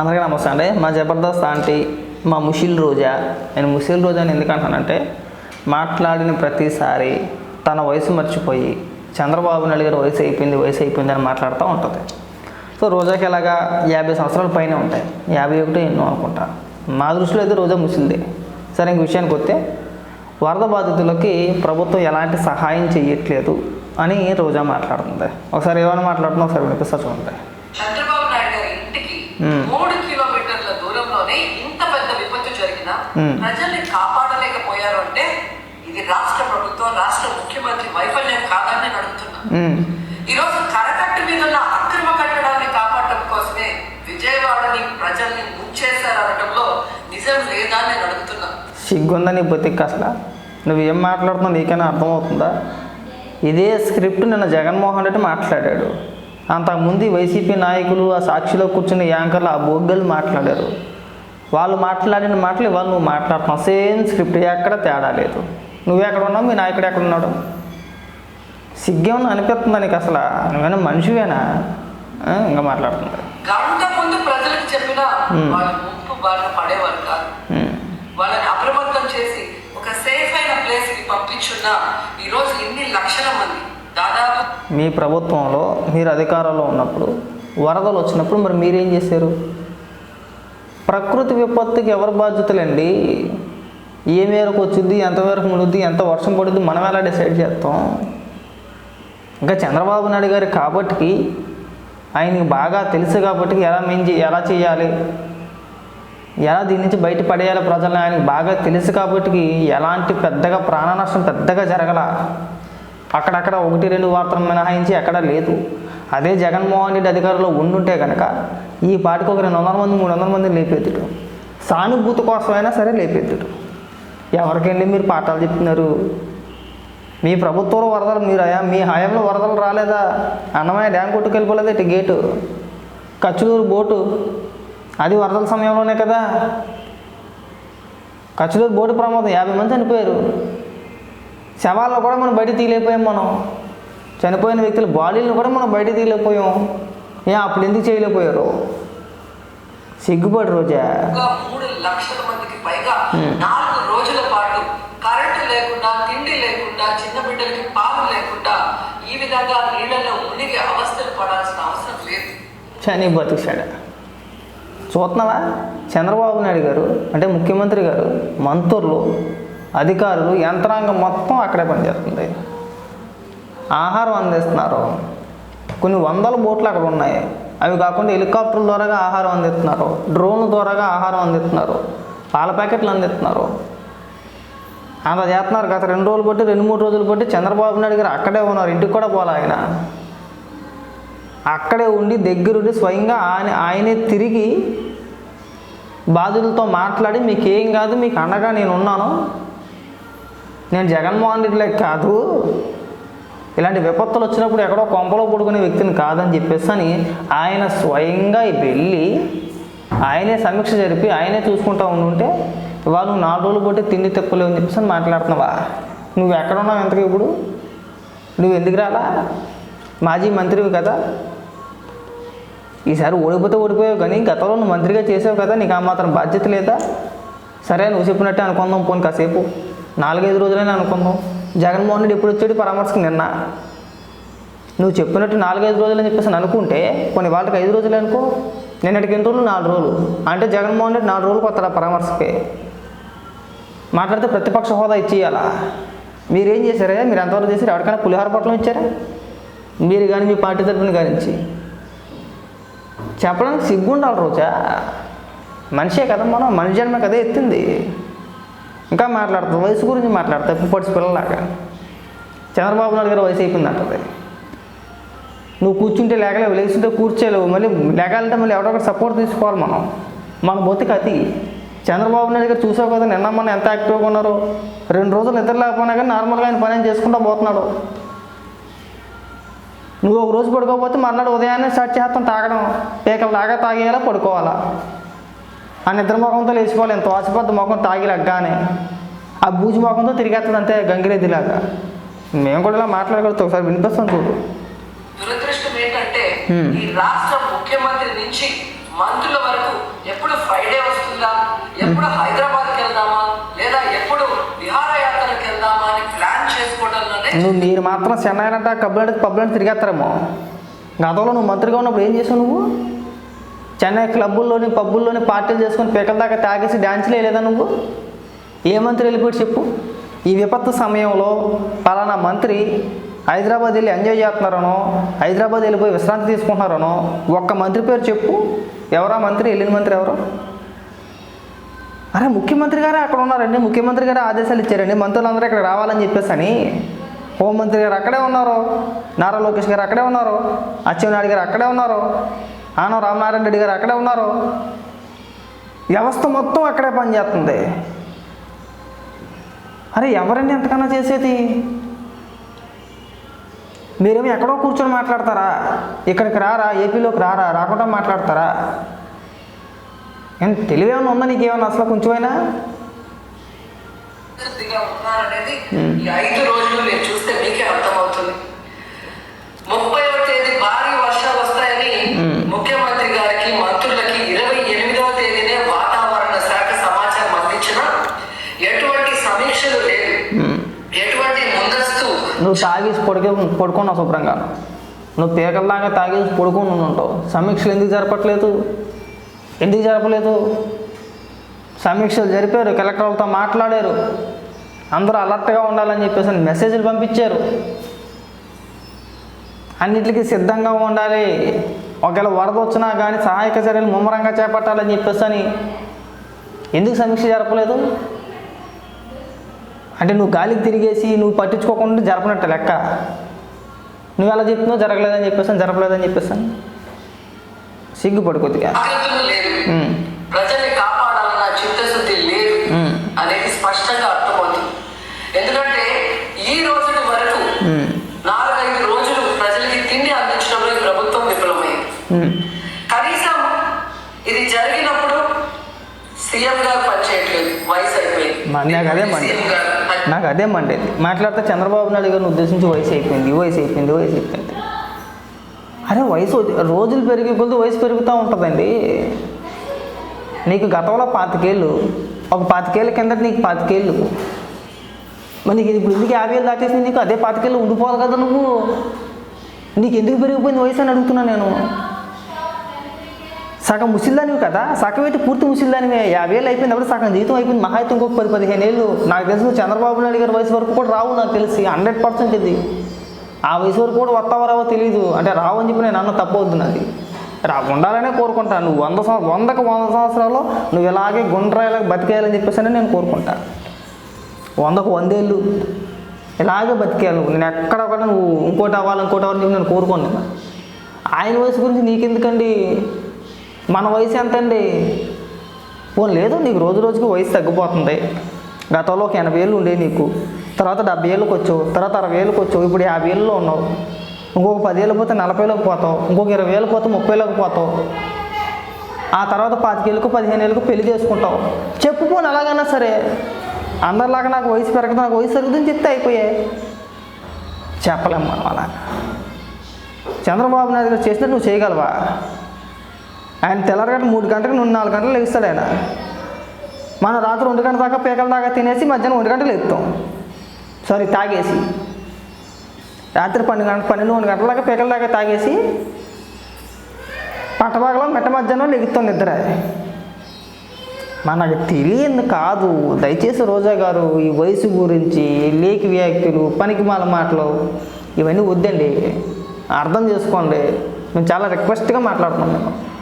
అందరికీ నమస్తే అండి. మా జబర్దస్త్ ఆంటీ మా ముషిల్ రోజా. నేను ముషిల్ రోజా అని ఎందుకు అంటానంటే మాట్లాడిన ప్రతిసారి తన వయసు మర్చిపోయి చంద్రబాబు నాయుడు గారి వయసు అయిపోయింది వయసు అయిపోయింది అని మాట్లాడుతూ ఉంటుంది. సో రోజాకి ఎలాగా యాభై సంవత్సరాల పైన ఉంటాయి. యాభై ఒకటి ఎన్నో అనుకుంటా. మా దృష్టిలో అయితే రోజా ముసిలిదే సరే ఇంక విషయానికి వస్తే వరద బాధితులకి ప్రభుత్వం ఎలాంటి సహాయం చేయట్లేదు అని రోజా మాట్లాడుతుంది. ఒకసారి ఏమైనా మాట్లాడుతున్నా ఒకసారి వినిపిస్తా చూడండి చంద్రబాబు నాయుడు గారి ఇంటికి మ్మ్. మూడు కిలోమీటర్ల దూరంలోనే ఇంత పెద్ద విపత్తు జరిగినా. ప్రజల్ని కాపాడలేకపోయారు అంటే ఇది రాష్ట్ర ప్రభుత్వం రాష్ట్ర ముఖ్యమంత్రి వైఫల్యం కాదని నేను అడుగుతున్నా ఉమ్. ఈ రోజు కరకట్టు మీద ఉన్న అక్రమ కట్టడాన్ని కాపాడటం కోసమే విజయవాడని ప్రజల్ని ముంచేశారనడంలో నిజం లేదా నేను అడుగుతున్నా సిగ్గుందా నీ బతికి అసలు? నువ్వు ఏం మాట్లాడుతున్నావు నీకైనా అర్థమవుతుందా? ఇదే స్క్రిప్ట్ నిన్న జగన్మోహన్ రెడ్డి మాట్లాడాడు. అంతకుముందు వైసీపీ నాయకులు ఆ సాక్షిలో కూర్చున్న యాంకర్లు ఆ బొగ్గలు మాట్లాడారు. వాళ్ళు మాట్లాడిన మాటలు ఇవాళ నువ్వు మాట్లాడుతున్నావు. సేమ్ స్క్రిప్ట్ ఎక్కడ తేడా లేదు. నువ్వు ఎక్కడ ఉన్నావు? మీ నాయకుడు ఎక్కడ ఉన్నాడు? సిగ్గేమన్నా అనిపిస్తుందా నీకు అసలు? నువ్వేనా మనిషివేనా? ఇంకా మాట్లాడుతుంది గంట ముందు ప్రజలకు చెప్పినా మ్మ్. వాళ్ళు ముప్పు బారిన పడేవారు కాదు. ఉమ్. వాళ్ళని అప్రమత్తం చేసి ఒక సేఫ్ అయిన పంపించున్న ఈ రోజు ఎన్ని లక్షల మంది దాదాపు మీ ప్రభుత్వంలో మీరు అధికారంలో ఉన్నప్పుడు వరదలు వచ్చినప్పుడు మరి మీరేం చేశారు? ప్రకృతి విపత్తుకి ఎవరు బాధ్యతలండి? ఏ మేరకు వచ్చింది? ఎంతవరకు మునుద్ది ఎంత వర్షం పడుద్ది మనం ఎలా డిసైడ్ చేస్తాం? ఇంకా చంద్రబాబు నాయుడు గారు కాబట్టి ఆయనకి బాగా తెలుసు కాబట్టి ఎలా మేము ఎలా చేయాలి? ఎలా దీని నుంచి బయటపడేయాలి ప్రజల్ని? ఆయనకి బాగా తెలుసు కాబట్టి ఎలాంటి పెద్దగా ప్రాణ నష్టం పెద్దగా జరగల? అక్కడక్కడ ఒకటి రెండు వార్తలు మినహాయించి ఎక్కడా లేదు. అదే జగన్మోహన్ రెడ్డి అధికారంలో ఉండుంటే కనుక ఈ పాటికి ఒక రెండు వందల మంది మూడు వందల మంది లేపేద్దుడు సానుభూతి కోసమైనా సరే లేపేద్దుడు ఎవరికండి మీరు పాఠాలు చెప్తున్నారు? మీ ప్రభుత్వంలో వరదలు మీరు మీ హయాంలో వరదలు రాలేదా? అన్నమయ్య డ్యామ్ కొట్టుకెళ్ళిపోలేదు ఇటు గేటు? కచ్చులూరు బోటు? అది వరదల సమయంలోనే కదా. కచ్చులూరు బోటు ప్రమాదం. యాభై మంది చనిపోయారు. శవాలను కూడా మనం బయట తీయలేకపోయాం మనం. చనిపోయిన వ్యక్తుల బాడీలను కూడా మనం బయట తీయలేకపోయాం. ఏ అప్పుడు ఎందుకు చేయలేకపోయారు? సిగ్గుపడి రోజా. ఒక మూడు లక్షల మందికి పైగా మ్మ్. నాలుగు రోజుల పాటు కరెంటు లేకుండా తిండి లేకుండా చిన్న బిడ్డలకి పాలు లేకుండా ఈ విధంగా నీళ్ళలో మునిగి అవస్థలు పడాల్సిన అవసరం లేదు. చని బతికాడు చూస్తున్నావా? చంద్రబాబు నాయుడు గారు అంటే ముఖ్యమంత్రి గారు మంత్రులు అధికారులు యంత్రాంగం మొత్తం అక్కడే పనిచేస్తుంది. ఆహారం అందిస్తున్నారు. కొన్ని వందల బోట్లు అక్కడ ఉన్నాయి. అవి కాకుండా హెలికాప్టర్ల ద్వారాగా ఆహారం అందిస్తున్నారు. డ్రోన్ ద్వారాగా ఆహారం అందిస్తున్నారు. పాల ప్యాకెట్లు అందిస్తున్నారు. అంత చేస్తున్నారు. గత రెండు రోజులు బట్టి రెండు మూడు రోజులు బట్టి చంద్రబాబు నాయుడు గారు అక్కడే ఉన్నారు. ఇంటికి కూడా పోలే ఆయన. అక్కడే ఉండి దగ్గరుండి స్వయంగా ఆయన ఆయనే తిరిగి బాధితులతో మాట్లాడి మీకు ఏం కాదు మీకు అండగా నేను ఉన్నాను. నేను జగన్మోహన్ రెడ్డిలే కాదు. ఇలాంటి విపత్తులు వచ్చినప్పుడు ఎక్కడో కొంపలో పడుకునే వ్యక్తిని కాదని చెప్పేసి అని ఆయన స్వయంగా వెళ్ళి ఆయనే సమీక్ష జరిపి ఆయనే చూసుకుంటా ఉండుంటే ఇవాళ నువ్వు నాలుగు రోజులు పట్టి తిండి తెప్పలేవు అని చెప్పేసి అని మాట్లాడుతున్నావా? నువ్వు ఎక్కడ ఉన్నావు ఎంతకి ఇప్పుడు? నువ్వు ఎందుకు రాలా? మాజీ మంత్రివి కదా. ఈసారి ఓడిపోతే ఓడిపోయావు కానీ గతంలో నువ్వు మంత్రిగా చేసావు కదా నీకు ఆ మాత్రం బాధ్యత లేదా? సరే నువ్వు చెప్పినట్టే అనుకుందాం పోను కాసేపు. నాలుగైదు రోజులైనా అనుకుందాం. జగన్మోహన్ రెడ్డి ఎప్పుడు వచ్చాడు పరామర్శకు నిన్న? నువ్వు చెప్పినట్టు నాలుగైదు రోజులు అని చెప్పేసి అనుకుంటే కొన్ని వాళ్ళకి ఐదు రోజులు అనుకో. నిన్నటికి ఎన్ని రోజులు నాలుగు రోజులు. అంటే జగన్మోహన్ రెడ్డి నాలుగు రోజులు కొత్త పరామర్శకే? మాట్లాడితే ప్రతిపక్ష హోదా ఇచ్చేయాలా? మీరేం చేశారా మీరు ఎంతవరకు చేశారు? ఎవరికైనా పులిహార పట్లం ఇచ్చారా? మీరు కానీ మీ పార్టీ తరఫున గారించి చెప్పడానికి సిగ్గుండాలి రోజా. మనిషే కదా మనం మనిషి జన్మ కదా ఎత్తింది. ఇంకా మాట్లాడుతుంది వయసు గురించి మాట్లాడతాయి పుప్పటి పిల్లలాగా. చంద్రబాబు నాయుడు గారు వయసు అయిపోయింది అంటది నువ్వు కూర్చుంటే లేకలేవు లేచుంటే కూర్చోలేవు మళ్ళీ లేకాలంటే మళ్ళీ ఎవడో ఒకటి సపోర్ట్ తీసుకోవాలి మనం. మన బతికి అతి చంద్రబాబు నాయుడు గారు చూసావు కదా నిన్న మన ఎంత యాక్టివ్గా ఉన్నారు. రెండు రోజులు నిద్ర లేకపోయినా కానీ నార్మల్గా ఆయన పని చేసుకుంటా చేసుకుంటూ పోతున్నాడు. నువ్వు ఒక రోజు పడుకోకపోతే మర్నాడు ఉదయాన్నే స్టార్ట్ చేస్తాం తాగడం. పేకలు లాగా తాగేలా పడుకోవాలా. ఆ నిద్ర ముఖంతో లేచిపోవాలి. ఎంత వాసిపోద్ది ముఖం తాగి లగ్గానే. ఆ బూజు ముఖంతో తిరిగేస్తుంది అంతే గంగిరెద్దిలాగా. మేము కూడా ఇలా మాట్లాడగలుగుతాం ఒకసారి వినిపిస్తాం చూడు. దురదృష్టం ఏంటంటే. ఈ రాష్ట్ర ముఖ్యమంత్రి నుంచి మంత్రుల వరకు ఎప్పుడు ఫ్రైడే వస్తుందా? ఎప్పుడు హైదరాబాద్కి వెళ్దామా? లేదా ఎప్పుడు విహారయాత్రకు వెళ్దామా అని ప్లాన్ చేసుకోవడంలోనే నువ్వు మీరు మాత్రం చెన్నైలంట కబ్బులంటే పబ్బులంటే తిరిగేస్తారేమో గతంలో నువ్వు మంత్రిగా ఉన్నప్పుడు ఏం చేసావు నువ్వు? చెన్నై క్లబ్బుల్లోని పబ్బుల్లోని పార్టీలు చేసుకొని పీకల దాకా తాగేసి డ్యాన్సులు లేదా నువ్వు? ఏ మంత్రి వెళ్ళిపోయి చెప్పు. ఈ విపత్తు సమయంలో పలానా మంత్రి హైదరాబాద్ వెళ్ళి ఎంజాయ్ చేస్తున్నారనో హైదరాబాద్ వెళ్ళిపోయి విశ్రాంతి తీసుకుంటున్నారనో ఒక్క మంత్రి పేరు చెప్పు. ఎవరా మంత్రి? వెళ్ళిన మంత్రి ఎవరు? అరే ముఖ్యమంత్రి గారే అక్కడ ఉన్నారండి. ముఖ్యమంత్రి గారే ఆదేశాలు ఇచ్చారండి. మంత్రులందరూ ఇక్కడ రావాలని చెప్పేసి అని హోంమంత్రి గారు అక్కడే ఉన్నారు. నారా లోకేష్ గారు అక్కడే ఉన్నారు. అచ్చెన్నాయుడు గారు అక్కడే ఉన్నారు. ఆనం రామనారాయణ రెడ్డి గారు అక్కడే ఉన్నారు. వ్యవస్థ మొత్తం అక్కడే పనిచేస్తుంది. అరే ఎవరండి ఎంతకన్నా చేసేది? మీరేమి ఎక్కడో కూర్చొని మాట్లాడతారా? ఇక్కడికి రారా? ఏపీలోకి రారా? రాకుండా మాట్లాడతారా? ఏం తెలివేమన్నా ఉందా నీకేమన్నా అసలు కొంచెమైనా? ఉన్నారనేది ఐదు రోజులు చూస్తే మీకే అర్థమవుతుంది. నువ్వు తాగేసి పడుకే పడుకున్నావు శుభ్రంగా నువ్వు పీకల్లాగా తాగేసి పడుకొని ఉంటావు సమీక్షలు ఎందుకు జరపట్లేదు? ఎందుకు జరపలేదు? సమీక్షలు జరిపారు కలెక్టర్లతో మాట్లాడారు. అందరూ అలర్ట్గా ఉండాలని చెప్పేసి అని మెసేజ్లు పంపించారు. అన్నిటికీ సిద్ధంగా ఉండాలి. ఒకవేళ వరద వచ్చినా కానీ సహాయక చర్యలు ముమ్మరంగా చేపట్టాలని చెప్పేసి అని. ఎందుకు సమీక్ష జరపలేదు? అంటే నువ్వు గాలికి తిరిగేసి నువ్వు పట్టించుకోకుండా జరపనట్టు లెక్క. నువ్వు ఎలా చెప్తున్నావు? జరగలేదని చెప్పేసాను జరపలేదని చెప్పేసాను. సిగ్గుపడు కొద్దిగా. ప్రజల్ని కాపాడాలన్న చిత్తశుద్ధి లేదు ఉమ్, అనేది స్పష్టంగా అర్థమవుతుంది. ఎందుకంటే ఈ వరకు నాలుగైదు రోజులు ప్రజలకి తిండి అందించడంలో ఈ ప్రభుత్వం విఫలమైంది. కనీసం ఇది జరిగినప్పుడు సీఎం గారు పనిచేయట్లేదు వయసు అయిపోయింది. నాకు అదే మండేది మాట్లాడితే చంద్రబాబు నాయుడు గారిని ఉద్దేశించి వయసు అయిపోయింది వయసు అయిపోయింది వయసు అయిపోయింది. అరే వయసు రోజులు పెరిగి కొద్ది వయసు పెరుగుతూ ఉంటుందండి. నీకు గతంలో పాతికేళ్ళు ఒక పాతికేళ్ళ కిందట నీకు పాతికేళ్ళు. మరి నీకు ఇప్పుడు ఎందుకు యాభై ఏళ్ళు దాటేసింది? నీకు అదే పాతికేళ్ళు ఉండిపోవాలి కదా నువ్వు. నీకు ఎందుకు పెరిగిపోయింది వయసు అని అడుగుతున్నా నేను. సగం ముసిల్దానివి కదా సగం అయితే పూర్తి ముసిల్దానివే. యాభై ఏళ్ళు అయిపోయింది అప్పుడు సగం జీవితం అయిపోయింది. మహా అయితే ఇంకొక పది పదిహేను ఏళ్ళు. నాకు తెలిసి చంద్రబాబు నాయుడు గారి వయసు వరకు కూడా రావు నాకు తెలిసి హండ్రెడ్ పర్సెంట్ ఇది. ఆ వయసు వరకు కూడా వస్తావో రావో తెలియదు అంటే రావు అని చెప్పి నేను అన్న తప్పవుతుంది నాది. రా ఉండాలనే కోరుకుంటాను నువ్వు వంద సంవత్సరం వందకు వంద సంవత్సరాలు నువ్వు ఇలాగే గుండ్రాయిలాగా బతికేయాలని చెప్పేసి అని నేను కోరుకుంటాను వందకు వందేళ్ళు ఇలాగే బతికేయాలి నేను ఎక్కడ ఒకటి నువ్వు ఇంకోటి అవ్వాలి ఇంకోటి అవ్వాలని చెప్పి నేను కోరుకోను ఆయన వయసు గురించి నీకెందుకండి? మన వయసు ఎంత అండి పోనీ లేదు నీకు రోజు రోజుకి వయసు తగ్గిపోతుంది. గతంలో ఒక ఎనభై ఏళ్ళు ఉండే నీకు. తర్వాత డెబ్బై ఏళ్ళకి వచ్చావు. తర్వాత అరవై ఏళ్ళకి వచ్చావు. ఇప్పుడు యాభై ఏళ్ళలో ఉన్నావు. ఇంకొక పదేళ్ళు పోతే నలభైలోకి పోతావు. ఇంకొక ఇరవై ఏళ్ళు పోతే ముప్పైలోకి పోతావు. ఆ తర్వాత పాతికేళ్ళకు పదిహేను ఏళ్ళకు పెళ్ళి చేసుకుంటావు. చెప్పుకోను ఎలాగైనా సరే అందరిలాగా నాకు వయసు పెరగదు నాకు వయసు పెరుగుతుంది చెప్తే అయిపోయాయి చెప్పలేము మనం అలా చంద్రబాబు నాయుడు గారు చేసినట్టు నువ్వు చేయగలవా? ఆయన తెల్లరగట్ట మూడు గంటలకు నుండి నాలుగు గంటలు లెగిస్తాడు ఆయన. మనం రాత్రి ఒంటి గంట దాకా పీకల దాకా తినేసి మధ్యాహ్నం ఒంటి గంటలు ఎత్తాం సారీ తాగేసి. రాత్రి పన్నెండు గంట పన్నెండు ఒంటి గంటల దాకా పీకల దాకా తాగేసి పట్టబాగలో మెట్ట మధ్యాహ్నం లెగుతాం నిద్ర. మనకు తెలియదు కాదు. దయచేసి రోజా గారు ఈ వయసు గురించి లేకి వ్యాఖ్యలు పనికిమాల మాటలు ఇవన్నీ వద్దండి. అర్థం చేసుకోండి. మేము చాలా రిక్వెస్ట్గా మాట్లాడుతున్నాం మేము